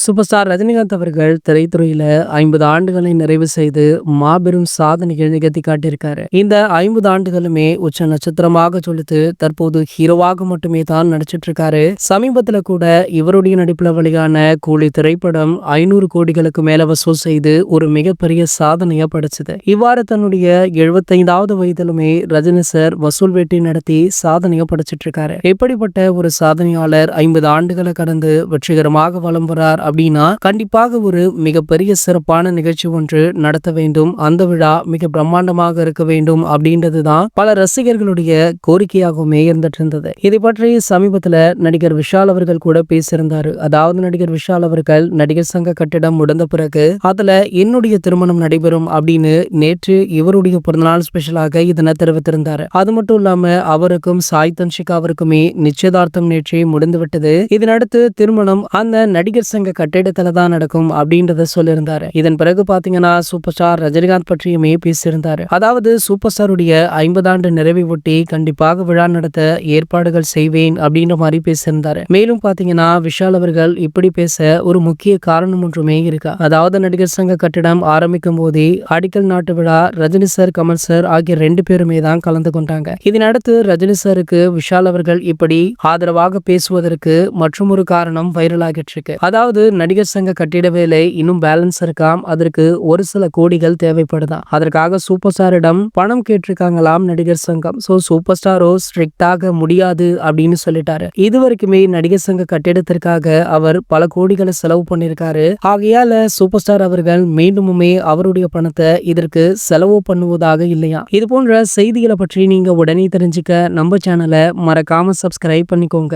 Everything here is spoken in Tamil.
சூப்பர் ஸ்டார் ரஜினிகாந்த் அவர்கள் திரைத்துறையில ஐம்பது ஆண்டுகளை நிறைவு செய்து மாபெரும் சாதனைகள் நிகழ்த்தி காட்டியிருக்காரு. இந்த ஐம்பது ஆண்டுகளுமே உச்ச நட்சத்திரமாக சொல்லித்து தற்போது ஹீரோவாக மட்டுமே தான் நடிச்சிட்டு இருக்காரு சமீபத்துல கூட இவருடைய நடிப்புல வழியான கூலி திரைப்படம் ஐநூறு கோடிகளுக்கு மேல வசூல் செய்து ஒரு மிகப்பெரிய சாதனையா படைச்சது. இவ்வாறு தன்னுடைய எழுபத்தைந்தாவது வயதிலுமே ரஜினி சார் வசூல் வேட்டி நடத்தி சாதனையா படைச்சிட்டு இருக்காரு இப்படிப்பட்ட ஒரு சாதனையாளர் ஐம்பது ஆண்டுகளை கடந்து வெற்றிகரமாக வலம் வரார் அப்படின்னா கண்டிப்பாக ஒரு மிகப்பெரிய சிறப்பான நிகழ்ச்சி ஒன்று நடத்த வேண்டும். அந்த விழா மிக பிரம்மாண்டமாக இருக்க வேண்டும் அப்படின்றது தான் பல ரசிகர்களுடைய கோரிக்கையாகவுமே இருந்துட்டு இருந்தது இதை பற்றி சமீபத்தில் நடிகர் விஷால் அவர்கள் கூட பேசியிருந்தாரு. அதாவது நடிகர் விஷால் அவர்கள் நடிகர் சங்க கட்டிடம் முடிந்த பிறகு அதுல என்னுடைய திருமணம் நடைபெறும் அப்படின்னு நேற்று இவருடைய பிறந்தநாள் ஸ்பெஷலாக இதனை தெரிவித்திருந்தாரு. அது மட்டும் இல்லாம அவருக்கும் சாய் தன்ஷிகா அவருக்குமே நிச்சயதார்த்தம் நேற்றே முடிந்துவிட்டது. இதனடுத்து திருமணம் அந்த நடிகர் சங்க கட்டிடத்துல தான் நடக்கும் அப்படின்றத சொல்லியிருந்தாரு. இதன் பிறகு பாத்தீங்கன்னா சூப்பர் ஸ்டார் ரஜினிகாந்த் பற்றியுமே பேசியிருந்தாரு. அதாவது சூப்பர் ஸ்டாருடைய ஐம்பது ஆண்டு நிறைவை ஒட்டி கண்டிப்பாக விழா நடத்த ஏற்பாடுகள் செய்வேன் அப்படின்ற மாதிரி பேசியிருந்தாரு. மேலும் பாத்தீங்கன்னா விஷால் அவர்கள் இப்படி பேச ஒரு முக்கிய காரணம் ஒன்றுமே இருக்கா? அதாவது நடிகர் சங்க கட்டிடம் ஆரம்பிக்கும் போதே அடிக்கல் நாட்டு விழா ரஜினி சார் கமல் சார் ஆகிய ரெண்டு பேருமே தான் கலந்து கொண்டாங்க. இதனடுத்து ரஜினி சாருக்கு விஷால் அவர்கள் இப்படி ஆதரவாக பேசுவதற்கு மற்றும் ஒரு காரணம் வைரலாகிட்டு இருக்கு. அதாவது நடிகர் சங்க கட்டிட வேலை இன்னும் பேலன்ஸ் இருக்காம் அதற்கு ஒரு சில கோடிகள் தேவைப்படுதாம் அதற்காக சூப்பர் ஸ்டாரிடம் பணம் கேட்டிருக்காங்களாம் நடிகர் சங்கம். சோ சூப்பர் ஸ்டாரோ ஸ்ட்ரிக்டாக முடியாது அப்படின்னு சொல்லிட்டாரு. இது வரைக்குமே நடிகர் சங்க கட்டிடத்திற்காக அவர் பல கோடிகளை செலவு பண்ணிருக்காரு ஆகையால சூப்பர் ஸ்டார் அவர்கள் மீண்டுமுமே அவருடைய பணத்தை இதற்கு செலவு பண்ணுவதாக இல்லையா? இது போன்ற செய்திகளை பற்றி நீங்க உடனே தெரிஞ்சுக்க நம்ம சேனலை மறக்காம சப்ஸ்கிரைப் பண்ணிக்கோங்க.